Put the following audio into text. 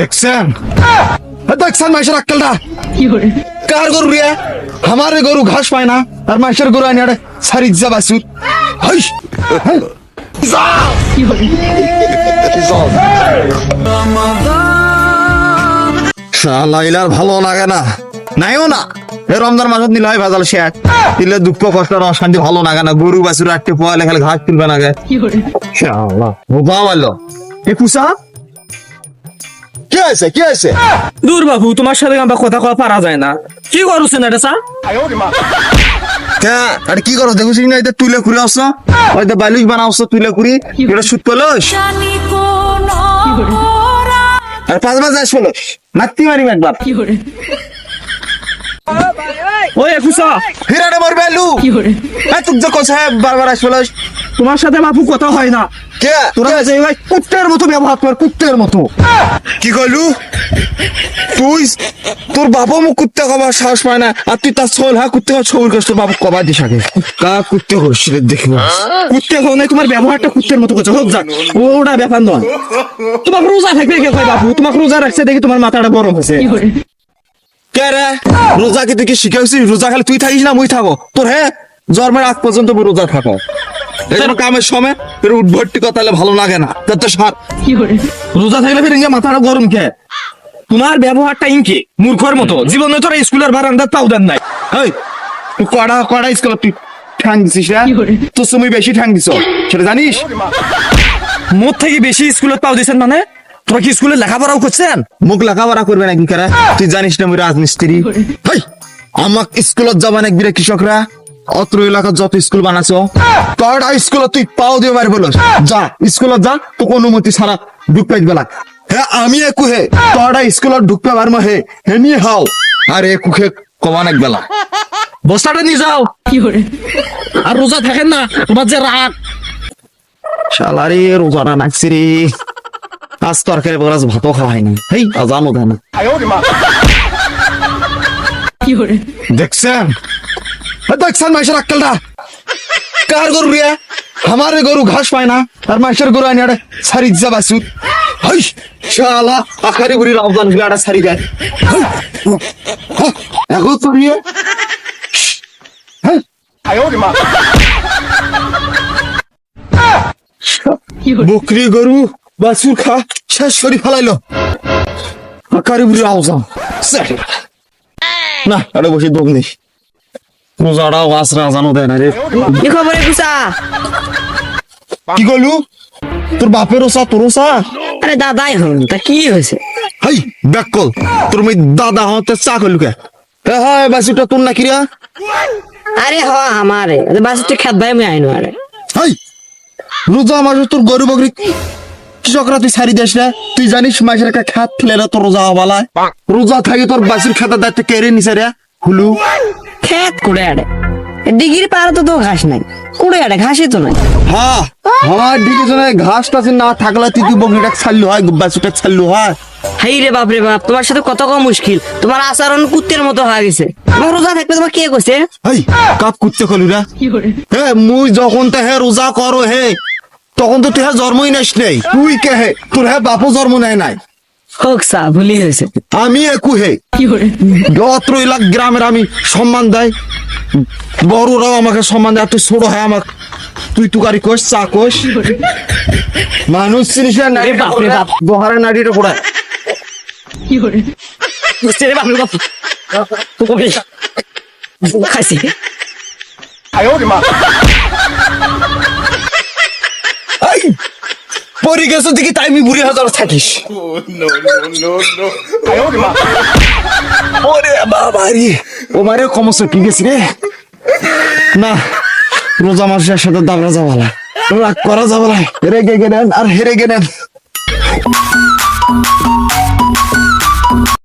দেখছেন? দেখছেন মাইসের আক্কেলটা? কার গরু রে? আমার গরু ঘাস পায় না আর মাইসের গরু আনি সারি যা বাসুর হাই শালাইলার ভালো লাগে না। নাইও না। এ রমজান মাসত নিলে হয় ভেজাল শেয়ার। দিলে দুঃখ কষ্ট আর অশান্তি ভালো লাগে না। গরু বাছুর আটকে পোয়ালে খালি ঘাস তুলবে না গে বাবালো এ কুসা? কি আছে কি আছে দূর বাবু তোমার সাথে আমরা কথা কওয়া পারা যায় না। কি করছেন এটা স্যার কে? আরে কি করো? দেখছিস না এটা তুলে ঘুরে আসছ হয়তো বালিশ বানাওছ তুলে ঘুরি এটা শুট পেলস আর পাঁচ মাস মাতি মারিম একবার ওই একুশা যে বারবার আস তোমার সাথে বাবু কথা হয় না। কে? তোরা যে কুত্তের মতো ব্যবহার কর কুত্তের মতো। কি কইলু? তুই তোর বাবা মুখ কুত্তে কবার সাহস পায় না আর তুই তার সোল হ্যাঁ কুত্তে খাওয়ার ছবি করছিস তোর বাবা কবার দিস আগে। কা কুত্তে করছিস দেখি। কুত্তে হো নাই তোমার ব্যবহারটা কুত্তের মতো করছে হোক যাক। ওটা ব্যাপার নয়। তোমার রোজা থাকবে কে কয় বাবু তোমার রোজা রাখছে দেখি তোমার মাথাটা গরম হয়েছে। কে রে? রোজা কি তুই কি শিখাইছিস রোজা খালি তুই থাকিস না মুই থাকো। তোর হ্যাঁ জন্মের আগ পর্যন্ত মুই রোজা থাকো। কামের সময় কথা ভালো লাগে না। তোর তো সার। রোজা থাকলে ফের ইঙ্গে মাথাটা গরম কে? তোমার ব্যবহারটা ইনকে মূর্খর মতো। জীবনে তোরা স্কুলের বারান্দার পাও দেন নাই। কড়া কড়া স্কুল তুই ঠ্যাং দিছিস না তোর তুমি বেশি ঠ্যাং দিছ সেটা জানিস? মোর থেকে বেশি স্কুলত পাও দিছেন মানে? তোরা কি স্কুলে লেখাপড়াও করছেন? মুখ লেখাপড়া করবে নাকি কারা তুই জানিস না আমি রাজমিস্ত্রি। হেই, আমাক স্কুলত যাবা নাকি কৃষকরা? অত্র এলাকার যত স্কুল বানাছ কয়টা স্কুলত তুই পাও দিয়ে মারি বলস। যা স্কুলত যা তোকে অনুমতি ছাড়া ঢুকতে দিবে না। হ্যাঁ আমি একু হে কয়টা স্কুলত ঢুকতে পারব হে হে নিয়ে হাও। আর একু হে কমান এক বেলা। বস্তাটা নিয়ে যাও। আর রোজা থাকেন না তোমার যে রাগ। শালারে রোজাটা নাকছি রে। আজ তরকারি বরাজ ভাতও খাওয়াই না হেই আজানো দেয় না। দেখছেন? দেখছেন মাইসের আক্কেলটা। কার গরু রে? আমার গরু ঘাস পায় না, আর মাইসের গরু আনি আরে সারি যা বাসুর হাই, শালা আখারি বুড়ি রমজানগুলো আটা সারি গায় এখন তো হ্যাঁ। বকরি গরু, বাছুর খা, শেষ করে ফেলাইলো। আকারি বুড়ি আওজাম না, আরে বসে দম নেই। রোজাটাও আসরা জানো দেয় না রে। কি খবর কুসা কি করলু তোর বাপের ওসা তোর ওসা আরে দাদাই হন তা কি হয়েছে? হাই ব্যাক কল তোর মেয়ে দাদা হতে চা করলু কে? এ হয় বাসুটা তোর না কিরা আরে হ আমারে। বাসুটি খেত ভাই আমি আইনো আরে। হাই রোজা মাসে তোর গরু বকরি কৃষকরা তুই সারি দিস না তুই জানিস মাসের একটা খাত ফেলে তোর রোজা হবালায় রোজা থাকি তোর বাসির খাতার দায়িত্ব কেড়ে নিছে রে হুলু খেত কুড়ে আরে ডিগ্রি পারে তো তো ঘাস নাই। কুড়ে আরে ঘাসই তো নাই। হ্যাঁ। আমার দিকে জনে ঘাস টাস না থাকলে তুই তুই বকরিটা ছাড়লু হয় বাসুটা ছাড়লু হয়। হাই রে বাপ রে বাপ তোমার সাথে কত কম মুশকিল। তোমার আচরণ কুত্তের মতো হয়ে গেছে। তোমার রোজা থাকবে তোমার কে কইছে? হেই কাপ কুত্তে খলুরা হে মুই যখন তে হে রোজা করো হে তখন তো তুই জন্মই নাইস নেই। তুই কে হে? তোর হে বাপও জন্ম নেয় নাই। হোক সা ভুলি হয়েছে। আমি একু হে অত্র এলাক গ্রামের আমি সম্মান দেয়। বড়রাও আমাকে সম্মান দেয় তুই ছোট হয় আমাকে তুই তুকারি কোষ চা কোষ মানুষ চিনিস না নারী বাপ রে বাপ। বহারে নারীটা পড়া। বুঝতে রে বাপ রে বাপ। তো কবে খাইছি। এই পরি গেছো দেখি তাই আমি বুড়ি হাজার থাকিস। ওরে বাবা রে ও মারে কমস কি গেছি রে? না, রোজা মাসের সাথে দাবরা যাওয়ালা রাগ করা যাওয়ালা হেরে গে গেলেন আর হেরে গেলেন